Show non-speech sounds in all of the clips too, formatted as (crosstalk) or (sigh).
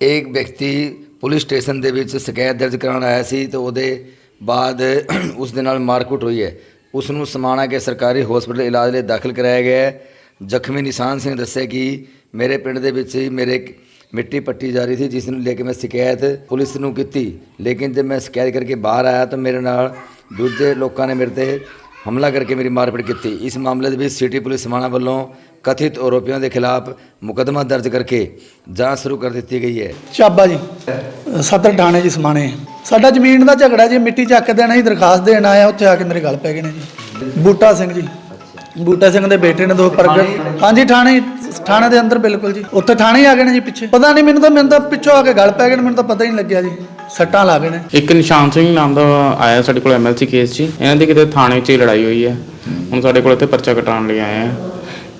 ਇੱਕ ਵਿਅਕਤੀ police station ਦੇ ਵਿੱਚ ਸ਼ਿਕਾਇਤ ਦਰਜ ਕਰਾਉਣ ਆਇਆ ਸੀ ਤੇ ਉਹਦੇ ਬਾਅਦ (clears throat) ਉਸ ਦੇ ਨਾਲ ਮਾਰਕੁੱਟ ਹੋਈ ਹੈ। ਉਸ ਨੂੰ ਸਮਾਣਾ ਕੇ ਸਰਕਾਰੀ ਹਸਪੀਟਲ ਇਲਾਜ ਲਈ ਦਾਖਲ ਕਰਾਇਆ ਗਿਆ ਹੈ। ਜ਼ਖਮੀ ਨਿਸ਼ਾਨ ਸਿੰਘ ਦੱਸਿਆ ਕਿ ਮੇਰੇ ਪਿੰਡ ਦੇ ਵਿੱਚ ਹੀ ਮੇਰੇ ਮਿੱਟੀ ਪੱਟੀ ਜਾ ਰਹੀ ਸੀ, ਜਿਸ ਨੂੰ ਲੈ ਕੇ ਮੈਂ ਸ਼ਿਕਾਇਤ ਪੁਲਿਸ ਨੂੰ ਕੀਤੀ। ਲੇਕਿਨ ਜਦ ਮੈਂ ਸ਼ਿਕਾਇਤ ਕਰਕੇ ਬਾਹਰ ਆਇਆ ਤਾਂ ਮੇਰੇ ਨਾਲ ਦੂਜੇ ਲੋਕਾਂ ਨੇ ਮੇਰੇ ਤੇ ਹਮਲਾ ਕਰਕੇ ਮੇਰੀ ਮਾਰਪੀਟ ਕੀਤੀ। ਇਸ ਮਾਮਲੇ ਦੇ ਵਿੱਚ ਸਿਟੀ ਪੁਲਿਸ ਸਮਾਣਾ ਵੱਲੋਂ ਕਥਿਤ ਆਰੋਪੀਆਂ ਦੇ ਖਿਲਾਫ ਮੁਕੱਦਮਾ ਦਰਜ ਕਰਕੇ ਜਾਂਚ ਸ਼ੁਰੂ ਕਰ ਦਿੱਤੀ ਗਈ ਹੈ। ਚਾਬਾ ਜੀ ਸਦਰ ਥਾਣੇ ਜੀ ਸਮਾਣੇ। ਸਾਡਾ ਜ਼ਮੀਨ ਦਾ ਝਗੜਾ ਜੀ ਮਿੱਟੀ ਚੱਕ ਦੇਣਾ ਜੀ ਦਰਖਾਸਤ ਦੇਣ ਆਇਆ ਉੱਥੇ ਆ ਕੇ ਮੇਰੇ ਗੱਲ ਪੈ ਗਏ ਨੇ ਜੀ। ਬੂਟਾ ਸਿੰਘ ਜੀ। ਬੂਟਾ ਸਿੰਘ ਦੇ ਬੇਟੇ ਨੇ ਦੋ ਪ੍ਰਗਟ ਹਾਂਜੀ ਥਾਣੇ ਥਾਣੇ ਦੇ ਅੰਦਰ ਬਿਲਕੁਲ ਜੀ। ਉੱਥੇ ਥਾਣੇ ਹੀ ਆ ਗਏ ਨੇ ਜੀ ਪਿੱਛੇ। ਪਤਾ ਨਹੀਂ ਮੈਨੂੰ ਤਾਂ ਮੈਨੂੰ ਤਾਂ ਪਿੱਛੋਂ ਆ ਕੇ ਗੱਲ ਪੈ ਗਏ ਨੇ, ਮੈਨੂੰ ਤਾਂ ਪਤਾ ਹੀ ਨਹੀਂ ਲੱਗਿਆ ਜੀ। ਸੱਟਾਂ ਲਾ ਗਏ ਨੇ। ਇੱਕ ਨਿਸ਼ਾਨ ਸਿੰਘ ਨਾਮ ਦਾ ਆਇਆ ਸਾਡੇ ਕੋਲ ਐਮਐਲਸੀ ਕੇਸ 'ਚ। ਇਹਨਾਂ ਦੀ ਕਿਤੇ ਥਾਣੇ 'ਚ ਹੀ ਲੜਾਈ ਹੋਈ ਹੈ। ਹੁਣ ਸਾਡੇ ਕੋਲ ਇੱਥੇ ਪਰਚਾ ਕਟਾਉਣ ਲਈ ਆਏ ਆ।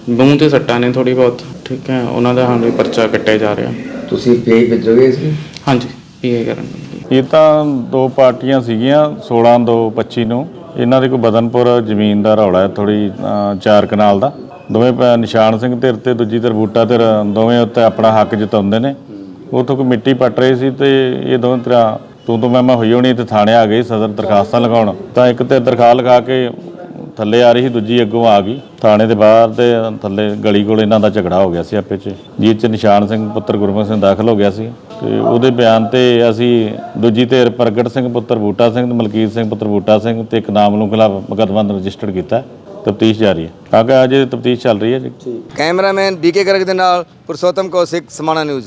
ਮੂੰਹ ਤੇ ਸੱਟਾਂ ਨੇ ਥੋੜੀ ਬਹੁਤ ਠੀਕ ਹੈ। ਉਹਨਾਂ ਦਾ ਹਾਲੇ ਪਰਚਾ ਕੱਟਿਆ ਜਾ ਰਿਹਾ। ਤੁਸੀਂ ਪੇ ਭੇਜੋਗੇ ਇਸ ਨੂੰ ਹਾਂਜੀ ਪੀਏ ਕਰਨ। ਇਹ ਤਾਂ ਦੋ ਪਾਰਟੀਆਂ ਸੀਗੀਆਂ 16 2 25 ਨੂੰ। ਇਹਨਾਂ ਦੇ ਕੋਈ ਬਦਨਪੁਰ ਜ਼ਮੀਨ ਦਾ ਰੌਲਾ ਹੈ ਥੋੜੀ ਚਾਰ ਕਨਾਲ ਦਾ। ਦੋਵੇਂ ਨਿਸ਼ਾਨ ਸਿੰਘ ਧਿਰ ਤੇ ਦੂਜੀ ਧਿਰ ਬੂਟਾ ਧਿਰ ਦੋਵੇਂ ਉੱਤੇ ਆਪਣਾ ਹੱਕ ਜਤਾਉਂਦੇ ਨੇ। ਉੱਥੋਂ ਕੋਈ ਮਿੱਟੀ ਪੱਟ ਰਹੇ ਸੀ ਤੇ ਇਹ ਦੋਵੇਂ ਤਰ੍ਹਾਂ ਤੂੰ ਤੋਂ ਮੈਂ ਮੈਂ ਹੋਈ ਹੋਣੀ ਤੇ ਥਾਣੇ ਆ ਗਈ ਸਦਰ ਦਰਖਾਸਤਾਂ ਲਗਾਉਣ। ਤਾਂ ਇੱਕ ਤੇ ਦਰਖਾਸਤ ਲਗਾ ਕੇ ਥੱਲੇ ਆ ਰਹੀ ਸੀ, ਦੂਜੀ ਅੱਗੋਂ ਆ ਗਈ। ਥਾਣੇ ਦੇ ਬਾਹਰ ਤੇ ਥੱਲੇ ਗਲੀ ਕੋਲ ਇਹਨਾਂ ਦਾ ਝਗੜਾ ਹੋ ਗਿਆ ਸੀ ਆਪੇ 'ਚ। ਜਿਹ 'ਚ ਨਿਸ਼ਾਨ ਸਿੰਘ, ਪੁੱਤਰ ਗੁਰਮੁਖ ਸਿੰਘ ਦਾਖਲ ਹੋ ਗਿਆ ਸੀ। ਤੇ ਉਹਦੇ ਬਿਆਨ ਤੇ ਅਸੀਂ ਦੂਜੀ ਧਿਰ ਪ੍ਰਗਟ ਸਿੰਘ, ਪੁੱਤਰ ਬੂਟਾ ਸਿੰਘ ਤੇ ਮਲਕੀਤ ਸਿੰਘ, ਪੁੱਤਰ ਬੂਟਾ ਸਿੰਘ ਤੇ ਇੱਕ ਨਾਮ ਨੂੰ ਖਿਲਾਫ ਮੁਕੱਦਮਾ ਰਜਿਸਟਰਡ ਕੀਤਾ। ਤਫਤੀਸ਼ ਜਾਰੀ ਹੈ। ਕਾਗਾ ਅਜੇ ਤਫਤੀਸ਼ ਚੱਲ ਰਹੀ ਹੈ ਜੀ? ਕੈਮਰਾਮੈਨ ਬੀਕੇ ਗਰਗ ਦੇ ਨਾਲ Purshottam Kaushik, Samana news.